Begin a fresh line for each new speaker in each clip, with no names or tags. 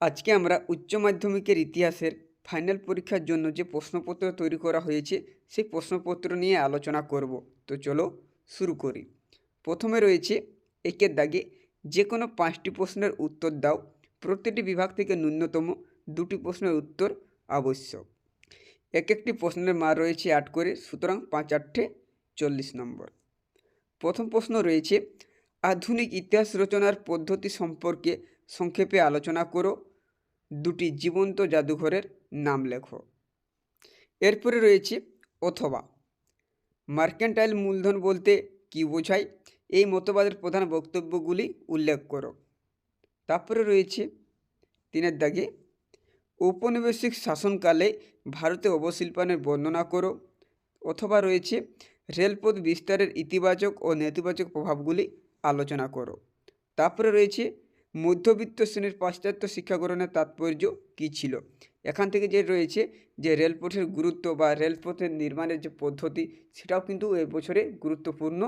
আজকে আমরা উচ্চ মাধ্যমিকের ইতিহাসের ফাইনাল পরীক্ষার জন্য যে প্রশ্নপত্র তৈরি করা হয়েছে, সেই প্রশ্নপত্র নিয়ে আলোচনা করব। তো চলো শুরু করি। প্রথমে রয়েছে, একের দাগে যে কোনো পাঁচটি প্রশ্নের উত্তর দাও। প্রতিটি বিভাগ থেকে ন্যূনতম দুটি প্রশ্নের উত্তর আবশ্যক। এক একটি প্রশ্নের মান রয়েছে আট করে, সুতরাং পাঁচ আটে চল্লিশ নম্বর। প্রথম প্রশ্ন রয়েছে, আধুনিক ইতিহাস রচনার পদ্ধতি সম্পর্কে সংক্ষেপে আলোচনা করো। দুটি জীবন্ত জাদুঘরের নাম লেখো। এরপরে রয়েছে অথবা। মার্কেন্টাইল মূলধন বলতে কী বোঝায়? এই মতবাদের প্রধান বক্তব্যগুলি উল্লেখ করো। তারপরে রয়েছে তিনের দাগে, ঔপনিবেশিক শাসনকালে ভারতে অবশিল্পায়নের বর্ণনা করো। অথবা রয়েছে, রেলপথ বিস্তারের ইতিবাচক ও নেতিবাচক প্রভাবগুলি আলোচনা করো। তারপরে রয়েছে মধ্যবিত্ত শ্রেণির পাশ্চাত্য শিক্ষা গ্রহণের তাৎপর্য কী ছিল? এখান থেকে যে রয়েছে যে রেলপথের গুরুত্ব বা রেলপথের নির্মাণের যে পদ্ধতি, সেটাও কিন্তু এ বছরে গুরুত্বপূর্ণ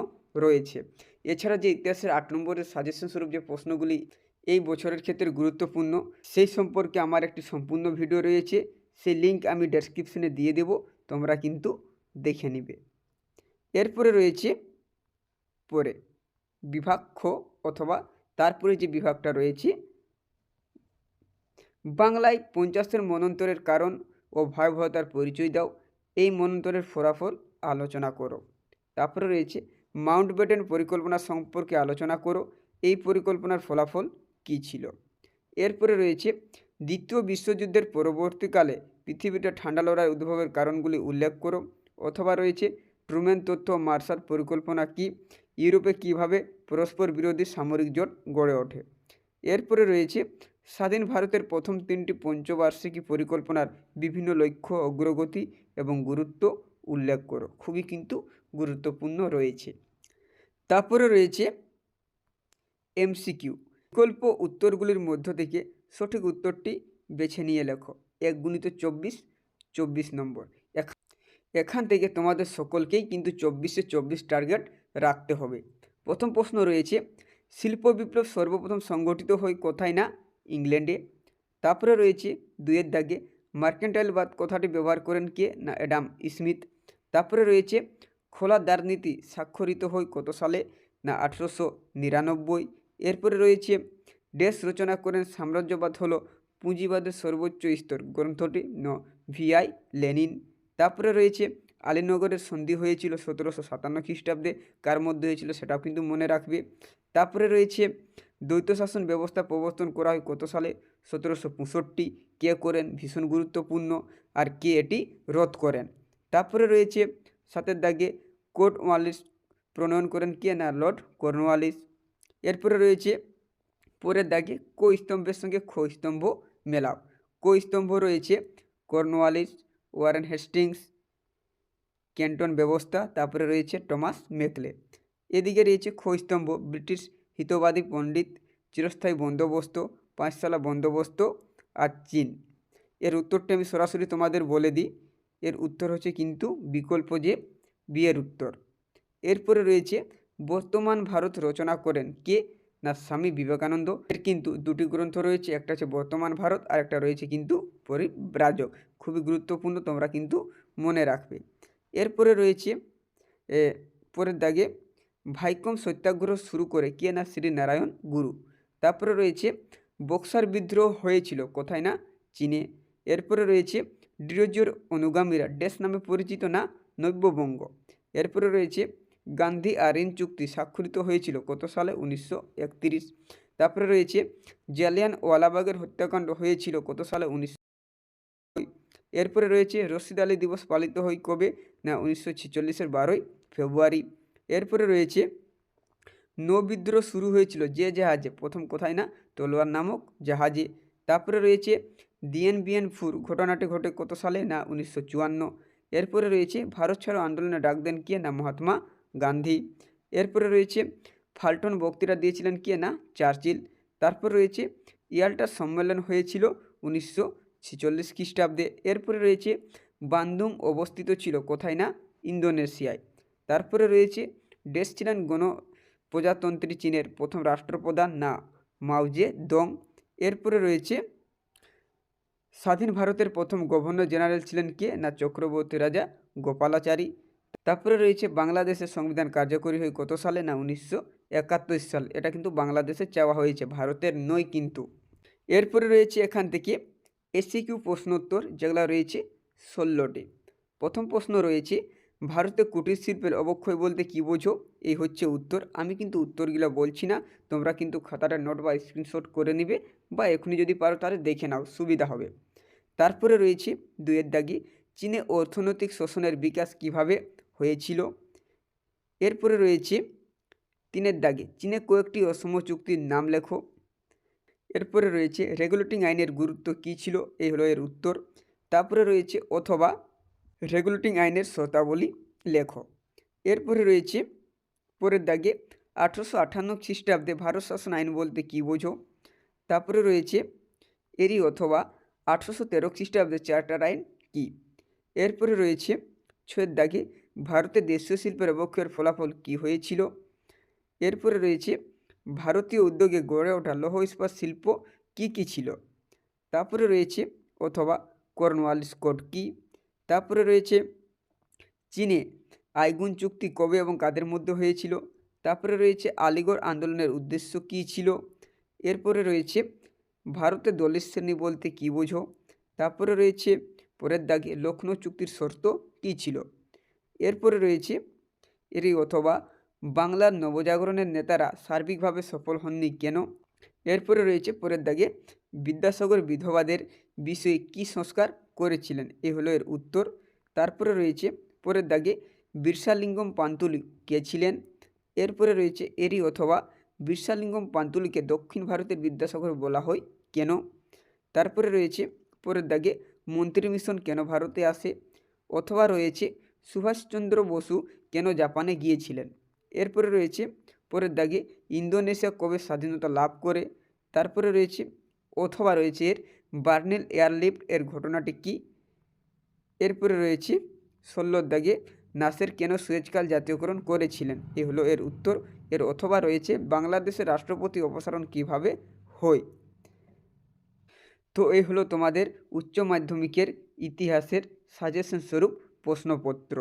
রয়েছে। এছাড়া যে ইতিহাসের আট নম্বরের সাজেশন স্বরূপ যে প্রশ্নগুলি এই বছরের ক্ষেত্রে গুরুত্বপূর্ণ, সেই সম্পর্কে আমার একটি সম্পূর্ণ ভিডিও রয়েছে। সেই লিঙ্ক আমি ডেসক্রিপশনে দিয়ে দেব, তোমরা কিন্তু দেখে নিবে। এরপরে রয়েছে পরে বিভাগ অথবা তারপরে যে বিভাগটা রয়েছে, বাংলায় পঞ্চাশের মনন্তরের কারণ ও ভয়াবহতার পরিচয় দাও। এই মনন্তরের ফলাফল আলোচনা করো। তারপরে রয়েছে, মাউন্ট বেটেন পরিকল্পনা সম্পর্কে আলোচনা করো। এই পরিকল্পনার ফলাফল কী ছিল? এরপরে রয়েছে, দ্বিতীয় বিশ্বযুদ্ধের পরবর্তীকালে পৃথিবীতে ঠান্ডা লড়াই উদ্ভবের কারণগুলি উল্লেখ করো। অথবা রয়েছে, ট্রুম্যান তথ্য মার্শাল পরিকল্পনা কি? ইউরোপে কীভাবে পরস্পর বিরোধী সামরিক জোট গড়ে ওঠে? এরপরে রয়েছে, স্বাধীন ভারতের প্রথম তিনটি পঞ্চবার্ষিকী পরিকল্পনার বিভিন্ন লক্ষ্য, অগ্রগতি এবং গুরুত্ব উল্লেখ করো। খুবই কিন্তু গুরুত্বপূর্ণ রয়েছে। তারপরে রয়েছে, এমসিকিউ। বিকল্প উত্তরগুলির মধ্য থেকে সঠিক উত্তরটি বেছে নিয়ে লেখো। এক গুণিত চব্বিশ চব্বিশ নম্বর। এখান থেকে তোমাদের সকলকেই কিন্তু চব্বিশে চব্বিশ টার্গেট রাখতে হবে। প্রথম প্রশ্ন রয়েছে, শিল্প বিপ্লব সর্বপ্রথম সংগঠিত হয় কোথায় না? ইংল্যান্ডে। তারপরে রয়েছে, দুইয়ের দাগে, মার্কেন্টাইলবাদ কথাটি ব্যবহার করেন কে? না, অ্যাডাম স্মিথ। তারপরে রয়েছে, খোলা দ্বারনীতি স্বাক্ষরিত হয় কত সালে? না, আঠেরোশো নিরানব্বই। এরপরে রয়েছে, দেশ রচনা করেন সাম্রাজ্যবাদ হলো পুঁজিবাদের সর্বোচ্চ স্তর, গ্রন্থটি, ন ভিআই লেনিন। তারপরে রয়েছে আলীনগরের সন্ধি হয়েছিল সতেরোশো সাতান্ন খ্রিস্টাব্দে, কার মধ্যে হয়েছিল সেটাও কিন্তু মনে রাখবে। তারপরে রয়েছে দ্বৈত শাসন ব্যবস্থা প্রবর্তন করা হয় কত সালে? সতেরোশো পঁয়ষট্টি। কে করেন? ভীষণ গুরুত্বপূর্ণ। আর কে এটি? রদ করেন। তারপরে রয়েছে সাতের দাগে কোর্ট ওয়ালিস প্রণয়ন করেন কে না? Lord Cornwallis. এরপরে রয়েছে পরের দাগে কো স্তম্ভের সঙ্গে খ স্তম্ভ মেলাও। কো স্তম্ভ রয়েছে কর্নওয়ালিস ওয়ারেন হেস্টিংস, ক্যান্টন ব্যবস্থা, তারপরে রয়েছে টমাস মেকলে। এদিকে রয়েছে খ স্তম্ভ ব্রিটিশ হিতবাদী পণ্ডিত, চিরস্থায়ী বন্দোবস্ত পাঁচশালা বন্দোবস্ত আর চীন। এর উত্তরটা আমি সরাসরি তোমাদের বলে দিই। এর উত্তর হচ্ছে কিন্তু বিকল্প যে বিয়ের উত্তর। এরপরে রয়েছে, বর্তমান ভারত রচনা করেন কে? না স্বামী বিবেকানন্দ। এর কিন্তু দুটি গ্রন্থ রয়েছে, একটা হচ্ছে বর্তমান ভারত আর একটা রয়েছে কিন্তু পরিব্রাজক। খুবই গুরুত্বপূর্ণ তোমরা কিন্তু মনে রাখবে। এরপরে রয়েছে পরের দাগে ভাইকম সত্যাগ্রহ শুরু করে কে না শ্রী নারায়ণ গুরু। তারপরে রয়েছে, বক্সার বিদ্রোহ হয়েছিল, কোথায় না? চীনে। এরপরে রয়েছে, ডিরোজিওর অনুগামীরা ড্যাশ নামে পরিচিত না? নব্যবঙ্গ। এরপরে রয়েছে গান্ধী আর ঋণ চুক্তি স্বাক্ষরিত হয়েছিল কত সালে? উনিশশো তারপরে রয়েছে জালিয়ান ওয়ালাবাগের হত্যাকাণ্ড হয়েছিল কত সালে? উনিশশো এরপরে রয়েছে, রশিদ আলী দিবস পালিত হয় কবে? না, উনিশশো ছেচল্লিশের বারোই ফেব্রুয়ারি। এরপরে রয়েছে নৌবিদ্রোহ শুরু হয়েছিল, যে জাহাজে। প্রথম কোথায় না, তলোয়ার নামক জাহাজে। তারপরে রয়েছে দিয়েন বিয়েন ফুর, ঘটনাটি ঘটে কত সালে? না, উনিশশো চুয়ান্ন। এরপরে রয়েছে, ভারত ছাড়ো আন্দোলনে ডাক দেন কে? না, মহাত্মা গান্ধী। এরপরে রয়েছে, ফাল্টন বক্তৃতা দিয়েছিলেন কে না? চার্চিল। তারপর রয়েছে, ইয়াল্টা সম্মেলন হয়েছিল উনিশশো ছেচল্লিশ খ্রিস্টাব্দে। এরপরে রয়েছে বান্দুং অবস্থিত ছিল কোথায় না? ইন্দোনেশিয়ায়। তারপরে রয়েছে ডেস ছিলেন গণ প্রজাতন্ত্রী চীনের প্রথম রাষ্ট্রপ্রধান না মাওজে দং। এরপরে রয়েছে, স্বাধীন ভারতের প্রথম গভর্নর জেনারেল ছিলেন কে না? চক্রবর্তী রাজা গোপালাচারী। তারপরে রয়েছে বাংলাদেশের সংবিধান কার্যকরী হয় কত সালে না? উনিশশো একাত্তর সাল। এটা কিন্তু বাংলাদেশে চাওয়া হয়েছে, ভারতের নয় কিন্তু। এরপরে রয়েছে এখান থেকে এসিকিউ প্রশ্নোত্তর, যেগুলো রয়েছে ষোলোটি। প্রথম প্রশ্ন রয়েছে, ভারতে কুটির শিল্পের অবক্ষয় বলতে কী বোঝো? এই হচ্ছে উত্তর। আমি কিন্তু উত্তরগুলো বলছি না, তোমরা কিন্তু খাতাটা নোট বা স্ক্রিনশট করে নিবে বা এখনই যদি পারো তাহলে দেখে নাও, সুবিধা হবে। তারপরে রয়েছে দুয়ের দাগি, চীনে অর্থনৈতিক শোষণের বিকাশ কীভাবে হয়েছিল। এরপরে রয়েছে তিনের দাগে। চীনে কয়েকটি অসম চুক্তির নাম লেখো। এরপরে রয়েছে রেগুলেটিং আইনের গুরুত্ব কী ছিল? এই হলো এর উত্তর। তারপরে রয়েছে অথবা রেগুলেটিং আইনের শর্তাবলী লেখো। এরপরে রয়েছে পরের দাগে আঠেরোশো আটান্ন খ্রিস্টাব্দে ভারত শাসন আইন বলতে কী বোঝো? তারপরে রয়েছে এরই অথবা আঠেরোশো তেরো খ্রিস্টাব্দে চার্টার আইন কী? এরপরে রয়েছে ছয়ের দাগে ভারতের দেশীয় শিল্পের অবক্ষয়ের ফলাফল কী হয়েছিল? এরপরে রয়েছে, ভারতীয় উদ্যোগে গড়ে ওঠা লৌহ ইস্পাত শিল্প কী কী ছিল? তারপরে রয়েছে, অথবা কর্নওয়াল কোড কী? তারপরে রয়েছে, চীনে আইগুন চুক্তি কবে এবং কাদের মধ্যে হয়েছিল? তারপরে রয়েছে, আলিগড় আন্দোলনের উদ্দেশ্য কী ছিল? এরপরে রয়েছে ভারতে দলের শ্রেণি বলতে কী বোঝো? তারপরে রয়েছে, পরের দাগে লখনৌ চুক্তির শর্ত কী ছিল? এরপরে রয়েছে এরই অথবা বাংলার নবজাগরণের নেতারা সার্বিকভাবে সফল হননি কেন? এরপরে রয়েছে পরের দাগে বিদ্যাসাগর বিধবাদের বিষয়ে কী সংস্কার করেছিলেন? এ হলো এর উত্তর। তারপরে রয়েছে পরের দাগে বিরসালিঙ্গম পান্তুলি কে ছিলেন? এরপরে রয়েছে এরই অথবা বিরসালিঙ্গম পান্তুলিকে দক্ষিণ ভারতের বিদ্যাসাগর বলা হয় কেন? তারপরে রয়েছে পরের দাগে মন্ত্রী মিশন কেন ভারতে আসে? অথবা রয়েছে সুভাষচন্দ্র বসু কেন জাপানে গিয়েছিলেন? এরপরে রয়েছে পরের দাগে ইন্দোনেশিয়া কবে স্বাধীনতা লাভ করে? তারপরে রয়েছে অথবা রয়েছে এর বার্নেল এয়ারলিফ্ট এর ঘটনাটি কী? এরপরে রয়েছে ষোলোর দাগে নাসের কেন সুয়েজকাল জাতীয়করণ করেছিলেন? এ হলো এর উত্তর। এর অথবা রয়েছে বাংলাদেশের রাষ্ট্রপতি অপসারণ কীভাবে হয়? তো এই হলো তোমাদের উচ্চ মাধ্যমিকের ইতিহাসের সাজেশন স্বরূপ। প্রশ্নপত্র